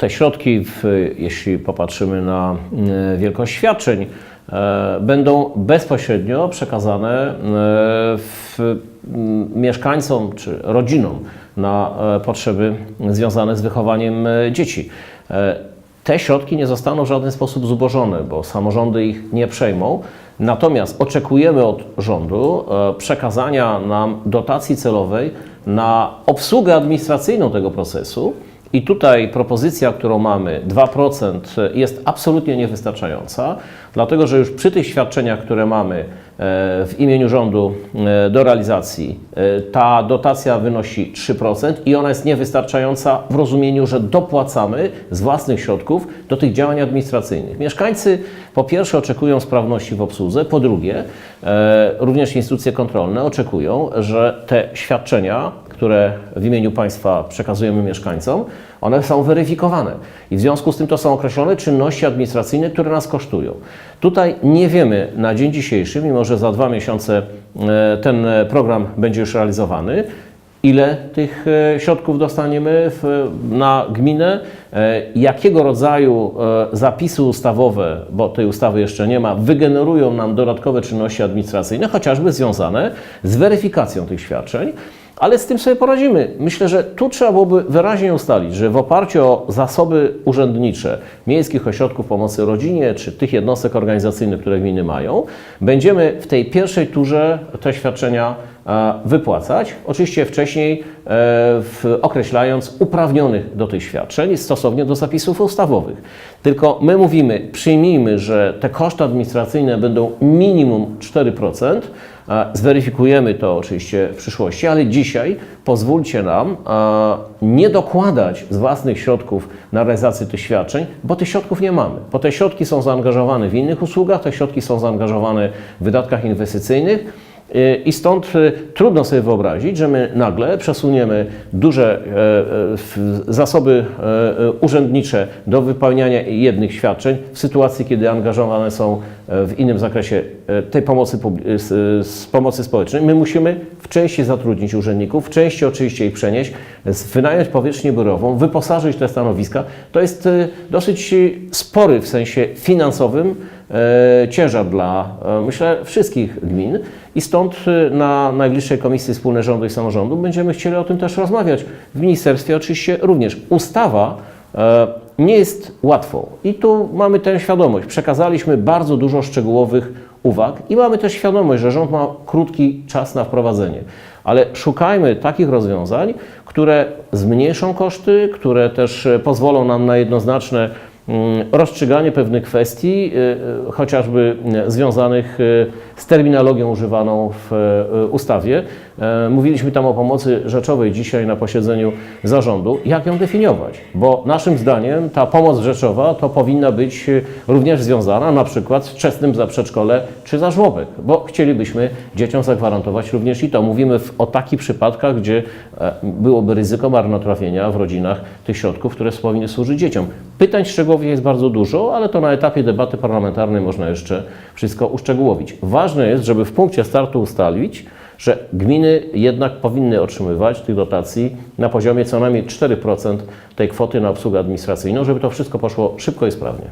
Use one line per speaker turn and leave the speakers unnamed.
Te środki, jeśli popatrzymy na e, wielkość świadczeń, e, będą bezpośrednio przekazane e, mieszkańcom czy rodzinom na potrzeby związane z wychowaniem dzieci. Te środki nie zostaną w żaden sposób zubożone, bo samorządy ich nie przejmą. Natomiast oczekujemy od rządu przekazania nam dotacji celowej na obsługę administracyjną tego procesu. I tutaj propozycja, którą mamy, 2%, jest absolutnie niewystarczająca, dlatego że już przy tych świadczeniach, które mamy w imieniu rządu e, do realizacji, e, ta dotacja wynosi 3% i ona jest niewystarczająca w rozumieniu, że dopłacamy z własnych środków do tych działań administracyjnych. Mieszkańcy po pierwsze oczekują sprawności w obsłudze, po drugie e, również instytucje kontrolne oczekują, że te świadczenia, które w imieniu państwa przekazujemy mieszkańcom, one są weryfikowane. I w związku z tym to są określone czynności administracyjne, które nas kosztują. Tutaj nie wiemy na dzień dzisiejszy, mimo że za dwa miesiące e, ten program będzie już realizowany, ile tych e, środków dostaniemy w, na gminę, e, jakiego rodzaju zapisy ustawowe, bo tej ustawy jeszcze nie ma, wygenerują nam dodatkowe czynności administracyjne, chociażby związane z weryfikacją tych świadczeń. Ale z tym sobie poradzimy. Myślę, że tu trzeba byłoby wyraźnie ustalić, że w oparciu o zasoby urzędnicze miejskich ośrodków pomocy rodzinie czy tych jednostek organizacyjnych, które gminy mają, będziemy w tej pierwszej turze te świadczenia e, wypłacać. Oczywiście wcześniej e, określając uprawnionych do tych świadczeń stosownie do zapisów ustawowych. Tylko my mówimy, przyjmijmy, że te koszty administracyjne będą minimum 4%. Zweryfikujemy to oczywiście w przyszłości, ale dzisiaj pozwólcie nam nie dokładać z własnych środków na realizację tych świadczeń, bo tych środków nie mamy. Bo te środki są zaangażowane w innych usługach, te środki są zaangażowane w wydatkach inwestycyjnych. Y, I stąd y, trudno sobie wyobrazić, że my nagle przesuniemy duże e, e, zasoby e, urzędnicze do wypełniania jednych świadczeń w sytuacji, kiedy angażowane są w innym zakresie e, tej pomocy, publi- z, pomocy społecznej. My musimy w części zatrudnić urzędników, w części oczywiście ich przenieść, wynająć powierzchnię biurową, wyposażyć te stanowiska. To jest e, dosyć e, spory w sensie finansowym e, ciężar dla, e, myślę, wszystkich gmin i stąd e, na najbliższej Komisji Wspólnej Rządu i Samorządu będziemy chcieli o tym też rozmawiać. W ministerstwie oczywiście również. Ustawa e, nie jest łatwą i tu mamy tę świadomość. Przekazaliśmy bardzo dużo szczegółowych uwag i mamy też świadomość, że rząd ma krótki czas na wprowadzenie. Ale szukajmy takich rozwiązań, które zmniejszą koszty, które też e, pozwolą nam na jednoznaczne rozstrzyganie pewnych kwestii, y, y, chociażby y, związanych z terminologią używaną w ustawie. E, Mówiliśmy tam o pomocy rzeczowej dzisiaj na posiedzeniu zarządu. Jak ją definiować? Bo naszym zdaniem ta pomoc rzeczowa to powinna być również związana na przykład z wczesnym za przedszkole czy za żłobek, bo chcielibyśmy dzieciom zagwarantować również i to. Mówimy w, o takich przypadkach, gdzie e, byłoby ryzyko marnotrawienia w rodzinach tych środków, które powinny służyć dzieciom. Pytań szczegółowych jest bardzo dużo, ale to na etapie debaty parlamentarnej można jeszcze wszystko uszczegółowić. Ważne jest, żeby w punkcie startu ustalić, że gminy jednak powinny otrzymywać tych dotacji na poziomie co najmniej 4% tej kwoty na obsługę administracyjną, żeby to wszystko poszło szybko i sprawnie.